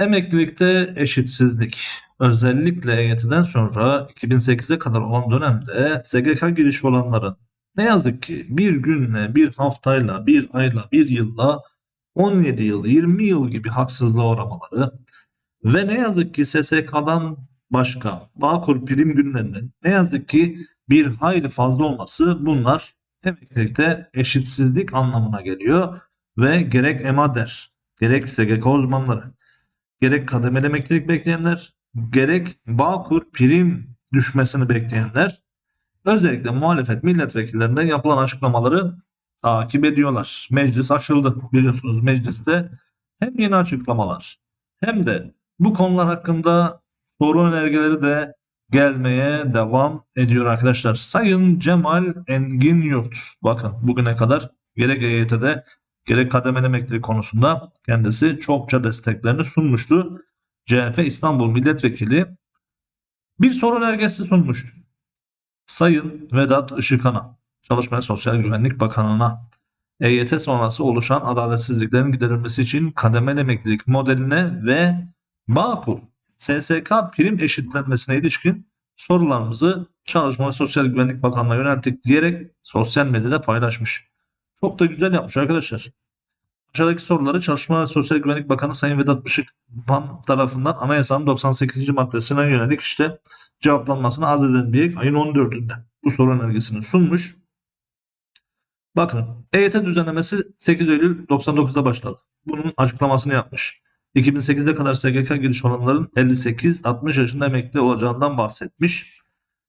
Emeklilikte eşitsizlik. Özellikle EYT'den sonra 2008'e kadar olan dönemde SGK girişi olanların ne yazık ki bir günle, bir haftayla, bir ayla, bir yılla 17 yıl, 20 yıl gibi haksızlığa uğramaları ve ne yazık ki SSK'dan başka Bağkur prim günlerinin ne yazık ki bir hayli fazla olması bunlar emeklilikte eşitsizlik anlamına geliyor ve gerek EMADER, gerek SGK uzmanları, gerek kademeli emeklilik bekleyenler, gerek Bağkur prim düşmesini bekleyenler özellikle muhalefet milletvekillerinde yapılan açıklamaları takip ediyorlar. Meclis açıldı biliyorsunuz mecliste hem yeni açıklamalar hem de bu konular hakkında soru önergeleri de gelmeye devam ediyor arkadaşlar. Sayın Cemal Engin Yurt bakın bugüne kadar gerek EYT'de gerek kademeli emeklilik konusunda kendisi çokça desteklerini sunmuştu. CHP İstanbul Milletvekili bir soru önergesi sunmuş. Sayın Vedat Işıkhan'a, Çalışma ve Sosyal Güvenlik Bakanı'na EYT sonrası oluşan adaletsizliklerin giderilmesi için kademeli emeklilik modeline ve Bağkur SSK prim eşitlenmesine ilişkin sorularımızı Çalışma ve Sosyal Güvenlik Bakanlığı'na yönelttik diyerek sosyal medyada paylaşmış. Çok da güzel yapmış arkadaşlar. Aşağıdaki soruları Çalışma ve Sosyal Güvenlik Bakanı Sayın Vedat Işıkhan tarafından anayasanın 98. maddesine yönelik işte cevaplanmasını arz eden bir ayın 14'ünde bu soru önergesini sunmuş. Bakın EYT düzenlemesi 8 Eylül 99'da başladı. Bunun açıklamasını yapmış. 2008'de kadar SGK giriş olanların 58-60 yaşında emekli olacağından bahsetmiş.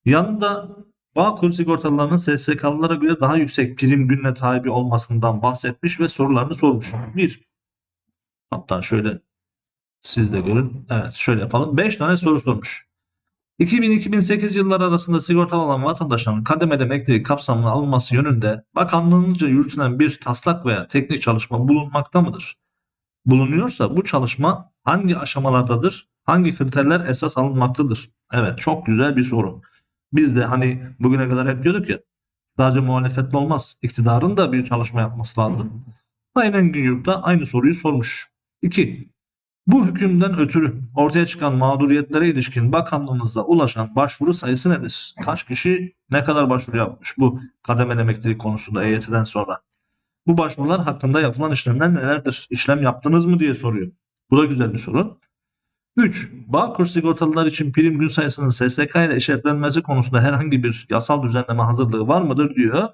Yanında Bağkur sigortalılarının SSK'lılara göre daha yüksek prim gününe tabi olmasından bahsetmiş ve sorularını sormuş. Bir, hatta şöyle siz de görün. Evet şöyle yapalım. 5 tane soru sormuş. 2000-2008 yılları arasında sigortalı olan vatandaşların kademeli emeklilik kapsamına alınması yönünde bakanlığınca yürütülen bir taslak veya teknik çalışma bulunmakta mıdır? Bulunuyorsa bu çalışma hangi aşamalardadır? Hangi kriterler esas alınmaktadır? Evet çok güzel bir soru. Biz de hani bugüne kadar hep diyorduk ya sadece muhalefetle olmaz. İktidarın da bir çalışma yapması lazım. Sayın Engin Yurt da aynı soruyu sormuş. 2. Bu hükümden ötürü ortaya çıkan mağduriyetlere ilişkin bakanlığınıza ulaşan başvuru sayısı nedir? Kaç kişi ne kadar başvuru yapmış bu kademeli emeklilik konusunda EYT'den sonra? Bu başvurular hakkında yapılan işlemler nelerdir? İşlem yaptınız mı diye soruyor. Bu da güzel bir soru. 3. Bağkur sigortalılar için prim gün sayısının SSK ile eşitlenmesi konusunda herhangi bir yasal düzenleme hazırlığı var mıdır diyor.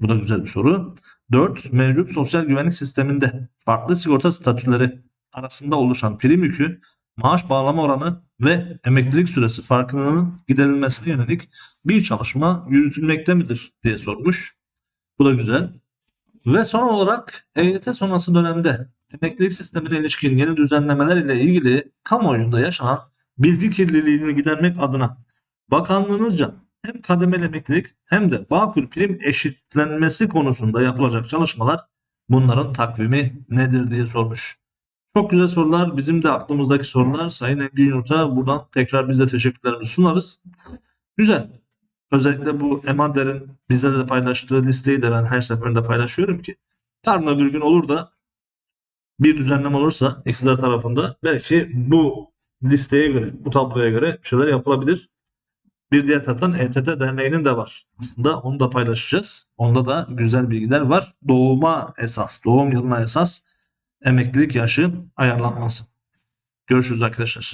Bu da güzel bir soru. 4. Mevcut sosyal güvenlik sisteminde farklı sigorta statüleri arasında oluşan prim yükü, maaş bağlama oranı ve emeklilik süresi farkının giderilmesine yönelik bir çalışma yürütülmekte midir diye sormuş. Bu da güzel. Ve son olarak EYT sonrası dönemde emeklilik sistemine ilişkin yeni düzenlemeler ile ilgili kamuoyunda yaşanan bilgi kirliliğini gidermek adına bakanlığınızca hem kademeli emeklilik hem de Bağkur prim eşitlenmesi konusunda yapılacak çalışmalar bunların takvimi nedir diye sormuş. Çok güzel sorular. Bizim de aklımızdaki sorular. Sayın Engin Yurt'a buradan tekrar biz de teşekkürlerimizi sunarız. Güzel. Özellikle bu Emander'in bizlerle de paylaştığı listeyi de ben her seferinde paylaşıyorum ki yarın öbür gün olur da bir düzenleme olursa iktidar tarafında belki bu listeye göre, bu tabloya göre bir şeyler yapılabilir. Bir diğer taraftan ETT Derneği'nin de var. Aslında onu da paylaşacağız. Onda da güzel bilgiler var. Doğuma esas, doğum yılına esas emeklilik yaşı ayarlanması. Görüşürüz arkadaşlar.